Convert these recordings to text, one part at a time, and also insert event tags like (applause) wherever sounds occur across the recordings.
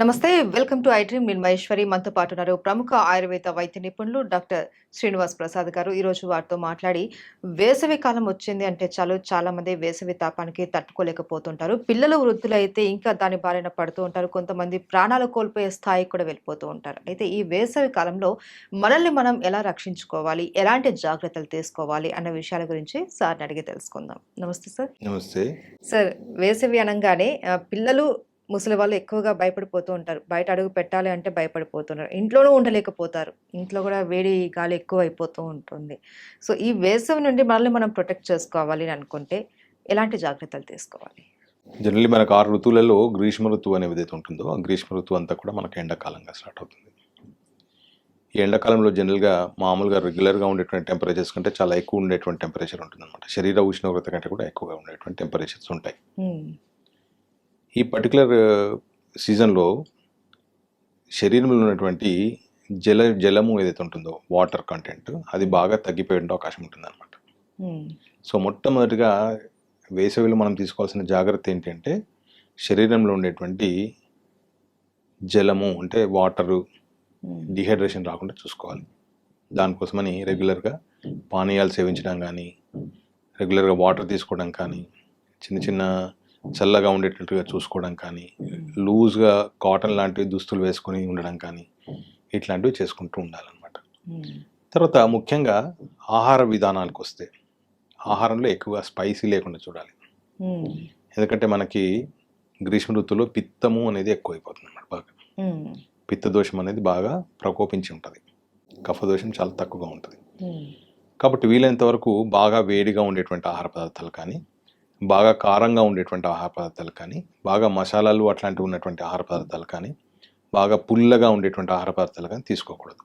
నమస్తే welcome to I dream. నేను మహేశ్వరి. మనతో పాటు ఉన్నారు ప్రముఖ ఆయుర్వేద వైద్య నిపుణులు డాక్టర్ శ్రీనివాస్ ప్రసాద్ గారు. ఈ రోజు వారితో మాట్లాడి వేసవి కాలం వచ్చింది అంటే చాలు చాలా మంది వేసవి తాపానికి తట్టుకోలేకపోతుంటారు. పిల్లలు వృద్ధులు అయితే ఇంకా దాని బారిన పడుతూ ఉంటారు. కొంతమంది ప్రాణాలు కోల్పోయే స్థాయికి కూడా వెళ్ళిపోతూ ఉంటారు. అయితే ఈ వేసవి కాలంలో మనల్ని మనం ఎలా రక్షించుకోవాలి? ఎలాంటి జాగ్రత్తలు తీసుకోవాలి? అన్న విషయాల గురించి సార్ని అడిగి తెలుసుకుందాం. నమస్తే సార్. నమస్తే. సార్ వేసవి అనగానే పిల్లలు ముసలి వాళ్ళు ఎక్కువగా భయపడిపోతూ ఉంటారు. బయట అడుగు పెట్టాలి అంటే భయపడిపోతున్నారు. ఇంట్లోనూ ఉండలేకపోతారు. ఇంట్లో కూడా వేడి గాలి ఎక్కువ అయిపోతూ ఉంటుంది. సో ఈ వేసవి నుండి మనల్ని మనం ప్రొటెక్ట్ చేసుకోవాలి అని అనుకుంటే ఎలాంటి జాగ్రత్తలు తీసుకోవాలి? జనరల్లీ మనకు ఆరు ఋతువులలో గ్రీష్మ ఋతువు అనేది ఏదైతే ఉంటుందో ఆ గ్రీష్మ ఋతువు అంతా కూడా మనకు ఎండాకాలంగా స్టార్ట్ అవుతుంది. ఈ ఎండాకాలంలో జనరల్గా మామూలుగా రెగ్యులర్గా ఉండేటువంటి టెంపరేచర్స్ కంటే చాలా ఎక్కువ ఉండేటువంటి టెంపరేచర్ ఉంటుందన్నమాట. శరీర ఉష్ణోగ్రత కంటే కూడా ఎక్కువగా ఉండేటువంటి టెంపరేచర్స్ ఉంటాయి. ఈ పర్టికులర్ సీజన్లో శరీరంలో ఉన్నటువంటి జల జలము ఏదైతే ఉంటుందో వాటర్ కంటెంట్ అది బాగా తగ్గిపోయే అవకాశం ఉంటుందన్నమాట. ఉమ్, సో మొట్టమొదటిగా వేసవిలో మనం తీసుకోవాల్సిన జాగ్రత్త ఏంటంటే శరీరంలో ఉండేటువంటి జలము అంటే వాటరు డిహైడ్రేషన్ రాకుండా చూసుకోవాలి. దానికోసమని రెగ్యులర్గా పానీయాలు సేవించడం కానీ రెగ్యులర్గా వాటర్ తీసుకోవడం కానీ చిన్న చిన్న చల్లగా ఉండేటట్టుగా చూసుకోవడం కానీ లూజ్గా కాటన్ లాంటి దుస్తులు వేసుకొని ఉండడం కానీ ఇట్లాంటివి చేసుకుంటూ ఉండాలన్నమాట. తర్వాత ముఖ్యంగా ఆహార విధానానికి వస్తే ఆహారంలో ఎక్కువగా స్పైసీ లేకుండా చూడాలి. ఎందుకంటే మనకి గ్రీష్మ ఋతువులో పిత్తము అనేది ఎక్కువైపోతుంది అన్నమాట బాగా. ఉమ్, పిత్త దోషం అనేది బాగా ప్రకోపించి ఉంటుంది. కఫ దోషం చాలా తక్కువగా ఉంటుంది. కాబట్టి వీలైనంత వరకు బాగా వేడిగా ఉండేటువంటి ఆహార పదార్థాలు కానీ బాగా కారంగా ఉండేటువంటి ఆహార పదార్థాలు కానీ బాగా మసాలాలు అట్లాంటివి ఉన్నటువంటి ఆహార పదార్థాలు కానీ బాగా పుల్లగా ఉండేటువంటి ఆహార పదార్థాలు కానీ తీసుకోకూడదు.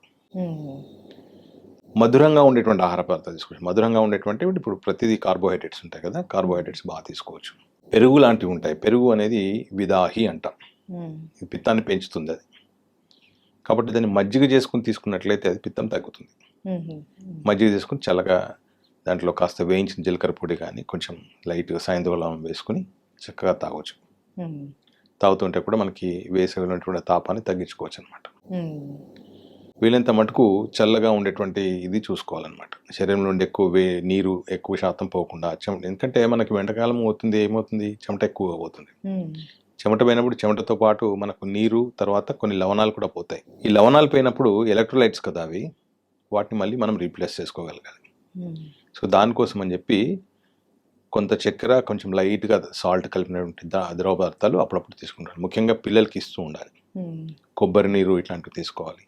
మధురంగా ఉండేటువంటి ఆహార పదార్థాలు తీసుకోవచ్చు. మధురంగా ఉండేటువంటి ఇప్పుడు ప్రతిదీ కార్బోహైడ్రేట్స్ ఉంటాయి కదా కార్బోహైడ్రేట్స్ బాగా తీసుకోవచ్చు. పెరుగు లాంటివి ఉంటాయి. పెరుగు అనేది విదాహి అంటాం. పిత్తాన్ని పెంచుతుంది అది. కాబట్టి దాన్ని మజ్జిగ చేసుకుని తీసుకున్నట్లయితే అది పిత్తం తగ్గుతుంది. మజ్జిగ చేసుకుని చల్లగా దాంట్లో కాస్త వేయించిన జీలకర్ర పొడి కానీ కొంచెం లైట్గా సాయంత్రం వేసుకుని చక్కగా తాగొచ్చు. తాగుతుంటే కూడా మనకి వేసవిలో ఉన్నటువంటి తాపాన్ని తగ్గించుకోవచ్చు అనమాట ఉమ్, వీలైనంత మటుకు చల్లగా ఉండేటువంటి ఇది చూసుకోవాలన్నమాట శరీరంలో ఉండే ఎక్కువ వే నీరు ఎక్కువ శాతం పోకుండా చెమట ఎందుకంటే మనకి వెంటకాలం అవుతుంది ఏమవుతుంది? చెమట ఎక్కువ పోతుంది. ఉమ్, చెమట పోయినప్పుడు చెమటతో పాటు మనకు నీరు తర్వాత కొన్ని లవణాలు కూడా పోతాయి. ఈ లవణాలు పోయినప్పుడు ఎలక్ట్రోలైట్స్ కదా అవి వాటిని మళ్ళీ మనం రీప్లేస్ చేసుకోగలగాలి. సో దానికోసం అని చెప్పి కొంత చక్కెర కొంచెం లైట్గా సాల్ట్ కలిపినటువంటి ద్రవ పదార్థాలు అప్పుడప్పుడు తీసుకుంటారు. ముఖ్యంగా పిల్లలకి ఇస్తూ ఉండాలి. కొబ్బరి నీరు ఇట్లాంటివి తీసుకోవాలి.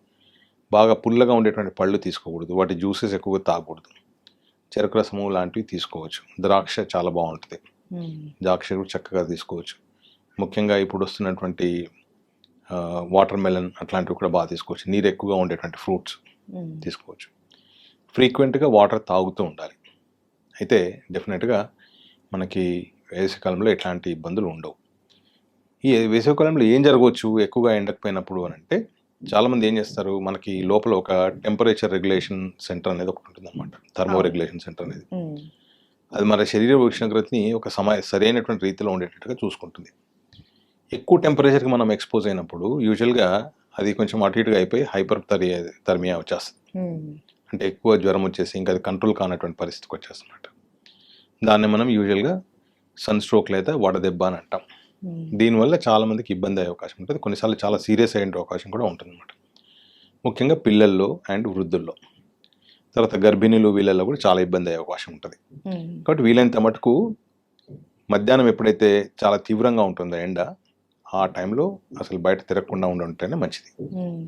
బాగా పుల్లగా ఉండేటువంటి పళ్ళు తీసుకోకూడదు. వాటి జ్యూసెస్ ఎక్కువగా తాగకూడదు. చెరుకు రసము లాంటివి తీసుకోవచ్చు. ద్రాక్ష చాలా బాగుంటుంది. ద్రాక్ష కూడా చక్కగా తీసుకోవచ్చు. ముఖ్యంగా ఇప్పుడు వస్తున్నటువంటి వాటర్ మెలన్ అట్లాంటివి కూడా బాగా తీసుకోవచ్చు. నీరు ఎక్కువగా ఉండేటువంటి ఫ్రూట్స్ తీసుకోవచ్చు. ఫ్రీక్వెంట్గా వాటర్ తాగుతూ ఉండాలి. అయితే డెఫినెట్గా మనకి వేసవికాలంలో ఎట్లాంటి ఇబ్బందులు ఉండవు. ఈ వేసవికాలంలో ఏం జరగవచ్చు? ఎక్కువగా ఎండకపోయినప్పుడు అని అంటే చాలామంది ఏం చేస్తారు? మనకి లోపల ఒక టెంపరేచర్ రెగ్యులేషన్ సెంటర్ అనేది ఒకటి ఉంటుంది అనమాట థర్మో రెగ్యులేషన్ సెంటర్ అనేది. అది మన శరీర ఉష్ణోగ్రతని ఒక సమయ సరైనటువంటి రీతిలో ఉండేటట్టుగా చూసుకుంటుంది. ఎక్కువ టెంపరేచర్కి మనం ఎక్స్పోజ్ అయినప్పుడు యూజువల్గా అది కొంచెం అటు ఇటుగా అయిపోయి హైపర్ థర్మి థర్మియా వచ్చేస్తుంది. అంటే ఎక్కువ జ్వరం వచ్చేసి ఇంకా అది కంట్రోల్ కానటువంటి పరిస్థితికి వచ్చేస్తున్నట్టు దాన్ని మనం యూజువల్గా సన్ స్ట్రోక్ లేదా వడదెబ్బ అని అంటాం. ఉమ్, దీనివల్ల చాలా మందికి ఇబ్బంది అయ్యే అవకాశం ఉంటుంది. కొన్నిసార్లు చాలా సీరియస్ అయ్యే అవకాశం కూడా ఉంటుందన్నమాట. ముఖ్యంగా పిల్లల్లో అండ్ వృద్ధుల్లో. తర్వాత గర్భిణీలు వీళ్ళల్లో కూడా చాలా ఇబ్బంది అయ్యే అవకాశం ఉంటుంది. ఉమ్, కాబట్టి వీలైనంత మటుకు మధ్యాహ్నం ఎప్పుడైతే చాలా తీవ్రంగా ఉంటుందో ఎండ ఆ టైంలో అసలు బయట తిరగకుండా ఉండుంటేనే మంచిది. ఉమ్,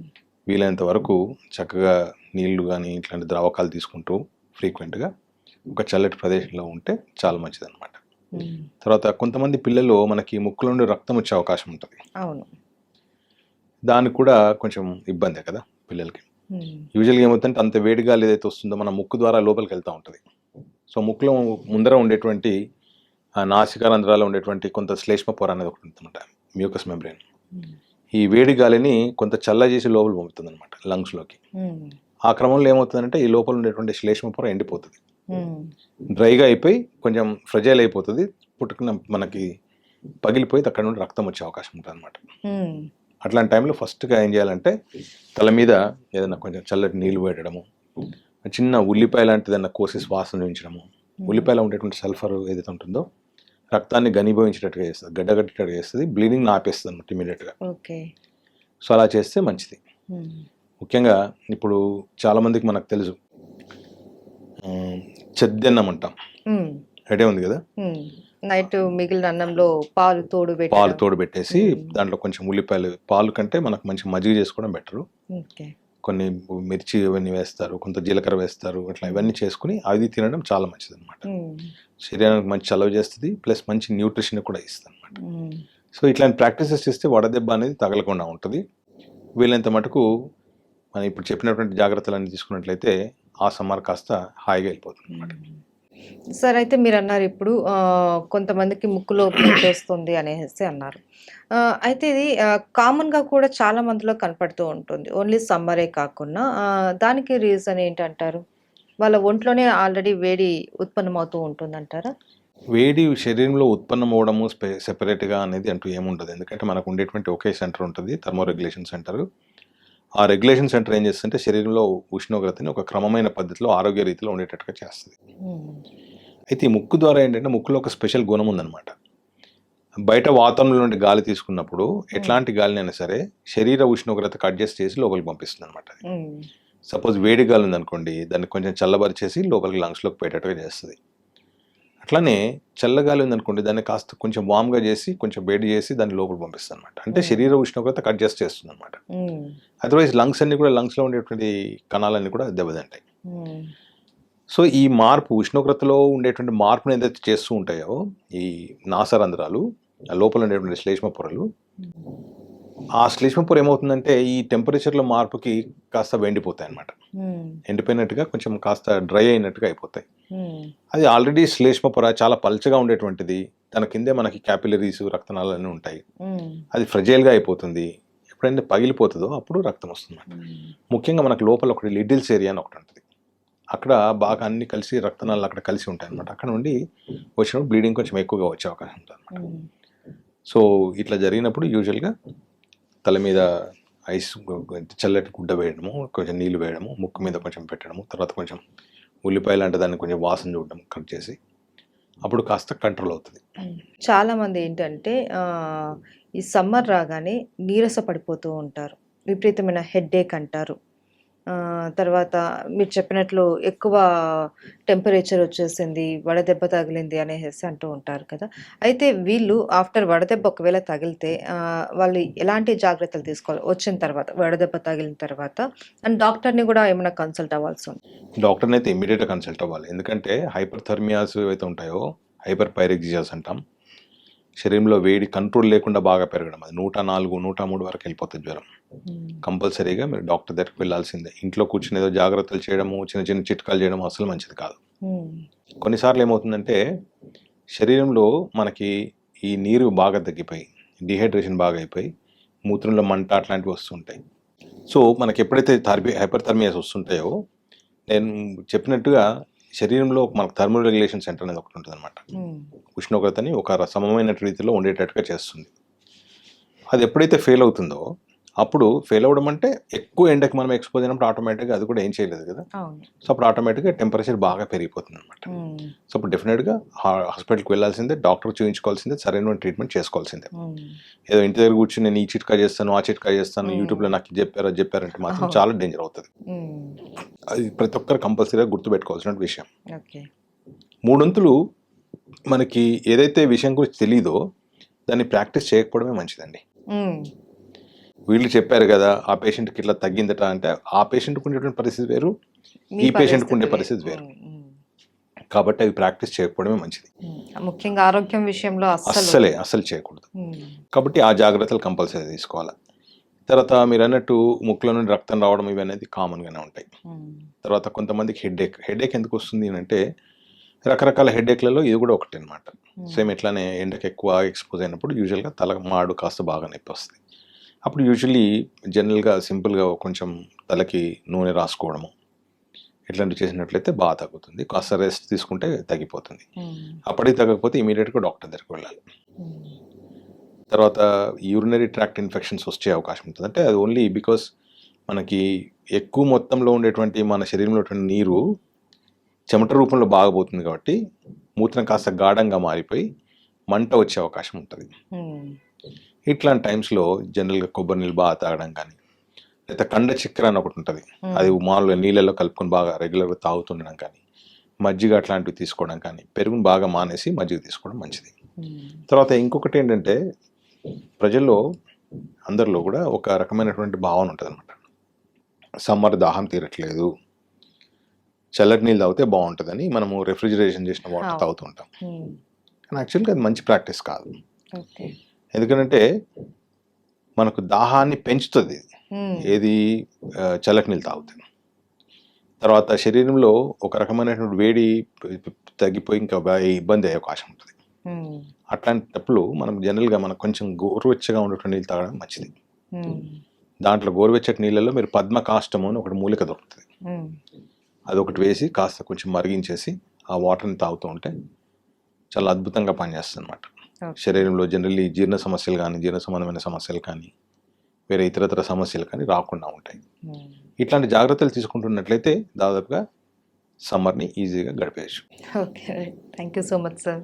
వీలైనంత వరకు చక్కగా నీళ్ళు కానీ ఇట్లాంటి ద్రావకాలు తీసుకుంటూ ఫ్రీక్వెంట్గా ఒక చల్లటి ప్రదేశంలో ఉంటే చాలా మంచిది అనమాట తర్వాత కొంతమంది పిల్లల్లో మనకి ముక్కులో నుండి రక్తం వచ్చే అవకాశం ఉంటుంది. అవును. దానికి కూడా కొంచెం ఇబ్బందే కదా పిల్లలకి. యూజువల్గా ఏమవుతుందంటే అంత వేడిగా ఏదైతే వస్తుందో మన ముక్కు ద్వారా లోపలికి వెళ్తూ ఉంటుంది. సో ముక్కులో ముందర ఉండేటువంటి ఆ నాసికా రంధ్రాల్లో ఉండేటువంటి కొంత శ్లేష్మ పొర అనేది ఒకటి ఉంటుందన్నమాట మ్యూకస్ మెంబ్రెయిన్ ఈ వేడి గాలిని కొంత చల్ల చేసి లోపల పంపుతుంది అనమాట లంగ్స్లోకి ఆ క్రమంలో ఏమవుతుందంటే ఈ లోపల ఉండేటువంటి శ్లేష్మ పొర ఎండిపోతుంది. డ్రైగా అయిపోయి కొంచెం ఫ్రెజైల్ అయిపోతుంది పుట్టుకున్న మనకి పగిలిపోయి అక్కడ నుండి రక్తం వచ్చే అవకాశం ఉంటుంది అనమాట అట్లాంటి టైంలో ఫస్ట్గా ఏం చేయాలంటే తల మీద ఏదైనా కొంచెం చల్లటి నీళ్ళు పెట్టడము చిన్న ఉల్లిపాయ లాంటిది ఏదైనా కోసి శ్వాస ఉంచడము ఉల్లిపాయలో ఉండేటువంటి సల్ఫర్ ఏదైతే ఉంటుందో రక్తాన్ని ఘనీభవించేటట్టుగా చేస్తుంది గడ్డగట్టేటట్టుగా చేస్తుంది బ్లీడింగ్ ఆపేస్తుంది అనమాట ఇమీడియట్గా ఓకే. సో అలా చేస్తే మంచిది. ముఖ్యంగా ఇప్పుడు చాలామందికి మనకు తెలుసు. చెద్దన్నం అంటాం. ఐడియా ఉంది కదా. నైట్ మిగిలిన అన్నంలో పాలు తోడు పాలు. తోడు పెట్టేసి. దాంట్లో కొంచెం ఉల్లిపాయలు పాలు కంటే మనకు మంచి మజ్జిగ చేసుకోవడం బెటరు. కొన్ని మిర్చి ఇవన్నీ వేస్తారు కొంత జీలకర్ర వేస్తారు అట్లా ఇవన్నీ చేసుకుని అది తినడం చాలా మంచిది అనమాట శరీరానికి మంచి చలవ చేస్తుంది ప్లస్ మంచి న్యూట్రిషన్ కూడా ఇస్తుంది అనమాట సో ఇట్లాంటి ప్రాక్టీసెస్ చేస్తే వడదెబ్బ అనేది తగలకుండా ఉంటుంది. వీళ్ళంత మటుకు మనం ఇప్పుడు చెప్పినటువంటి జాగ్రత్తలన్నీ తీసుకున్నట్లయితే ఆ సమ్మర్ కాస్త హాయిగా వెళ్ళిపోతుంది అనమాట సార్ అయితే మీరు అన్నారు ఇప్పుడు కొంతమందికి ముక్కులో (coughs) బ్లడ్ వస్తుంది అనేసి అన్నారు. అయితే ఇది కామన్గా కూడా చాలా మందిలో కనపడుతూ ఉంటుంది. ఓన్లీ సమ్మరే కాకుండా దానికి రీజన్ ఏంటంటారు? వాళ్ళ ఒంట్లోనే ఆల్రెడీ వేడి ఉత్పన్నమవుతూ ఉంటుందంటారా? వేడి శరీరంలో ఉత్పన్నం అవడము స్పె సెపరేట్గా అనేది అంటూ ఏముండదు. ఎందుకంటే మనకు ఉండేటువంటి ఒకే సెంటర్ ఉంటుంది థర్మో రెగ్యులేషన్ సెంటర్. ఆ రెగ్యులేషన్ సెంటర్ ఏం చేస్తుంటే శరీరంలో ఉష్ణోగ్రతని ఒక క్రమమైన పద్ధతిలో ఆరోగ్య రీతిలో ఉండేటట్టుగా చేస్తుంది. అయితే ఈ ముక్కు ద్వారా ఏంటంటే ముక్కులో ఒక స్పెషల్ గుణం ఉందన్నమాట. బయట వాతావరణంలో నుండి గాలి తీసుకున్నప్పుడు ఎట్లాంటి గాలినైనా సరే శరీర ఉష్ణోగ్రతకు అడ్జస్ట్ చేసి లోపలికి పంపిస్తుంది అనమాట సపోజ్ వేడి గాలి ఉందనుకోండి దాన్ని కొంచెం చల్లబరిచేసి లోపలికి లంగ్స్లోకి పెట్టేట్టుగా చేస్తుంది. అట్లానే చల్లగాలి ఉందనుకోండి దాన్ని కాస్త కొంచెం వామ్గా చేసి కొంచెం వేడి చేసి దాన్ని లోపలికి పంపిస్తుంది అనమాట అంటే. శరీర ఉష్ణోగ్రతకు అడ్జస్ట్ చేస్తుంది అనమాట అదర్వైజ్ లంగ్స్ అన్ని కూడా లంగ్స్లో ఉండేటువంటి కణాలన్నీ కూడా దెబ్బతింటాయి. సో ఈ మార్పు ఉష్ణోగ్రతలో ఉండేటువంటి మార్పును ఏదైతే చేస్తూ ఉంటాయో ఈ నాసరంధ్రాలు లోపల ఉండేటువంటి శ్లేష్మ పొరలు ఆ శ్లేష్మ పొర ఏమవుతుందంటే ఈ టెంపరేచర్లో మార్పుకి కాస్త వెండిపోతాయి అనమాట ఎండిపోయినట్టుగా కొంచెం కాస్త డ్రై అయినట్టుగా అయిపోతాయి. అది ఆల్రెడీ శ్లేష్మ పొర చాలా పల్చగా ఉండేటువంటిది. దాని కిందే మనకి క్యాపిలరీస్ రక్తనాళాలు అన్నీ ఉంటాయి అది ఫ్రెజైల్గా అయిపోతుంది. ఎప్పుడైతే పగిలిపోతుందో అప్పుడు రక్తం వస్తుంది ముఖ్యంగా మనకు లోపల ఒకటి లిటిల్స్ ఏరియా అని ఒకటి ఉంటుంది. అక్కడ బాగా అన్ని కలిసి రక్తనాళాలు అక్కడ కలిసి ఉంటాయి అనమాట అక్కడ నుండి వచ్చినప్పుడు బ్లీడింగ్ కొంచెం ఎక్కువగా వచ్చే అవకాశం ఉంటుంది అనమాట సో ఇట్లా జరిగినప్పుడు యూజువల్గా తల మీద ఐస్ చల్లటి గుడ్డ వేయడము కొంచెం నీళ్ళు వేయడము ముక్కు మీద కొంచెం పెట్టడము తర్వాత కొంచెం ఉల్లిపాయ లాంటి దాన్ని కొంచెం వాసన చూడడం కట్ చేసి అప్పుడు కాస్త కంట్రోల్ అవుతుంది. చాలామంది ఏంటంటే ఈ సమ్మర్ రాగానే నీరస పడిపోతూ ఉంటారు. విపరీతమైన హెడ్ఏక్ అంటారు. తర్వాత మీరు చెప్పినట్లు ఎక్కువ టెంపరేచర్ వచ్చేసింది వడదెబ్బ తగిలింది అనేసి అంటూ ఉంటారు కదా. అయితే వీళ్ళు ఆఫ్టర్ వడదెబ్బ ఒకవేళ తగిలితే వాళ్ళు ఎలాంటి జాగ్రత్తలు తీసుకోవాలి? వచ్చిన తర్వాత వడదెబ్బ తగిలిన తర్వాత అండ్ డాక్టర్ని కూడా ఏమైనా కన్సల్ట్ అవ్వాల్సి ఉంది? డాక్టర్ని అయితే ఇమీడియట్గా కన్సల్ట్ అవ్వాలి. ఎందుకంటే హైపర్ థర్మియాస్ ఏవైతే ఉంటాయో హైపర్ పైరెక్సియాస్ అంటాం శరీరంలో వేడి కంట్రోల్ లేకుండా బాగా పెరగడం. అది నూట నాలుగు నూట మూడు వరకు వెళ్ళిపోతుంది జ్వరం. కంపల్సరీగా మీరు డాక్టర్ దగ్గరికి వెళ్ళాల్సిందే. ఇంట్లో కూర్చుని ఏదో జాగ్రత్తలు చేయడము చిన్న చిన్న చిట్కాలు చేయడం అసలు మంచిది కాదు. కొన్నిసార్లు ఏమవుతుందంటే శరీరంలో మనకి ఈ నీరు బాగా తగ్గిపోయి డిహైడ్రేషన్ బాగా అయిపోయి మూత్రంలో మంట అట్లాంటివి వస్తుంటాయి. సో మనకి ఎప్పుడైతే థర్బి హైపర్ థర్మియాస్ వస్తుంటాయో నేను చెప్పినట్టుగా శరీరంలో మనకు థర్మల్ రెగ్యులేషన్ సెంటర్ అనేది ఒకటి ఉంటుంది అనమాట ఉష్ణోగ్రతని ఒక సమమైన రీతిలో ఉండేటట్టుగా చేస్తుంది. అది ఎప్పుడైతే ఫెయిల్ అవుతుందో అప్పుడు ఫెయిల్ అవ్వడం అంటే ఎక్కువ ఎండకి మనం ఎక్స్పోజ్ అయినప్పుడు ఆటోమేటిక్గా అది కూడా ఏం చేయలేదు కదా. సో అప్పుడు ఆటోమేటిక్గా టెంపరేచర్ బాగా పెరిగిపోతుంది అనమాట సో అప్పుడు డెఫినెట్గా హాస్పిటల్కి వెళ్ళాల్సిందే డాక్టర్ చూపించుకోవాల్సిందే సరైన ట్రీట్మెంట్ చేసుకోవాల్సిందే. ఏదో ఇంటి దగ్గర కూర్చొని నేను ఈ చిట్కా చేస్తాను ఆ చిట్కా చేస్తాను. యూట్యూబ్లో నాకు చెప్పారు అది చెప్పారంటే మాత్రం. చాలా డేంజర్ అవుతుంది. అది ప్రతి ఒక్కరు కంపల్సరీగా గుర్తుపెట్టుకోవాల్సిన విషయం. మూడొంతులు మనకి ఏదైతే విషయం గురించి తెలియదో దాన్ని ప్రాక్టీస్ చేయకపోవడమే మంచిదండి. వీళ్ళు చెప్పారు కదా ఆ పేషెంట్కి ఇట్లా తగ్గిందట అంటే ఆ పేషెంట్కి ఉండేటువంటి పరిస్థితి వేరు ఈ పేషెంట్కి ఉండే పరిస్థితి వేరు. కాబట్టి అవి ప్రాక్టీస్ చేయకపోవడమే మంచిది. ముఖ్యంగా ఆరోగ్యం విషయంలో అస్సలు అస్సలే చేయకూడదు. కాబట్టి ఆ జాగ్రత్తలు కంపల్సరీ తీసుకోవాలి. తర్వాత మీరు అన్నట్టు ముక్కులో నుండి రక్తం రావడం ఇవి అనేది కామన్గానే ఉంటాయి. తర్వాత కొంతమందికి హెడేక్ హెడేక్ ఎందుకు వస్తుంది అని అంటే రకరకాల హెడేక్లలో ఇది కూడా ఒకటి అనమాట సేమ్ ఇట్లానే ఎండకి ఎక్కువ ఎక్స్పోజ్ అయినప్పుడు యూజువల్గా తల మాడు కాస్త బాగా నొప్పి వస్తుంది. అప్పుడు యూజువలీ జనరల్గా సింపుల్గా కొంచెం తలకి నూనె రాసుకోవడము. ఇట్లాంటివి చేసినట్లయితే బాగా తగ్గుతుంది. కాస్త రెస్ట్ తీసుకుంటే తగ్గిపోతుంది. అప్పటికి తగ్గకపోతే ఇమీడియట్గా డాక్టర్ దగ్గరికి వెళ్ళాలి. తర్వాత యూరినరీ ట్రాక్ట్ ఇన్ఫెక్షన్స్ వచ్చే అవకాశం ఉంటుంది. అంటే అది ఓన్లీ బికాస్ మనకి ఎక్కువ మొత్తంలో ఉండేటువంటి మన శరీరంలో నీరు చెమట రూపంలో బాగా పోతుంది కాబట్టి మూత్రం కాస్త గాఢంగా మారిపోయి మంట వచ్చే అవకాశం ఉంటుంది. ఇట్లాంటి టైమ్స్లో జనరల్గా కొబ్బరి నీళ్ళు బాగా తాగడం కానీ లేదా కండ చక్కెర అని ఒకటి ఉంటుంది. అది మామూలుగా నీళ్ళల్లో కలుపుకొని బాగా రెగ్యులర్గా తాగుతుండడం కానీ మజ్జిగ అట్లాంటివి తీసుకోవడం కానీ పెరుగుని బాగా మానేసి మజ్జిగ తీసుకోవడం మంచిది. తర్వాత ఇంకొకటి ఏంటంటే ప్రజల్లో అందరిలో కూడా ఒక రకమైనటువంటి భావన ఉంటుంది అనమాట సమ్మర్ దాహం తీరట్లేదు. చల్లటి నీళ్ళు తాగితే బాగుంటుందని మనము రెఫ్రిజిరేషన్ చేసిన వాటర్ అవును. తాగుతూ ఉంటాం. కానీ యాక్చువల్గా అది మంచి ప్రాక్టీస్ కాదు. ఎందుకంటే మనకు దాహాన్ని పెంచుతుంది. ఏది చల్లటి నీళ్ళు తాగుతాను తర్వాత శరీరంలో ఒక రకమైనటువంటి వేడి తగ్గిపోయి ఇంకా ఇబ్బంది అయ్యే అవకాశం ఉంటుంది. అట్లాంటప్పుడు మనం జనరల్గా మనకు కొంచెం గోరువెచ్చగా ఉండేటువంటి నీళ్ళు తాగడం మంచిది. దాంట్లో గోరువెచ్చటి నీళ్ళలో మీరు పద్మ కాష్టము అని ఒకటి మూలిక దొరుకుతుంది. అదొకటి వేసి కాస్త కొంచెం మరిగించేసి ఆ వాటర్ని తాగుతూ ఉంటే చాలా అద్భుతంగా పనిచేస్తుంది అనమాట. శరీరంలో జనరల్లీ జీర్ణ సమస్యలు కానీ జీర్ణ సంబంధమైన సమస్యలు కానీ వేరే ఇతరతర సమస్యలు కానీ రాకుండా ఉంటాయి. ఇట్లాంటి జాగ్రత్తలు తీసుకుంటున్నట్లయితే దాదాపుగా సమ్మర్ని ఈజీగా గడిపేయచ్చు. Okay thank you so much sir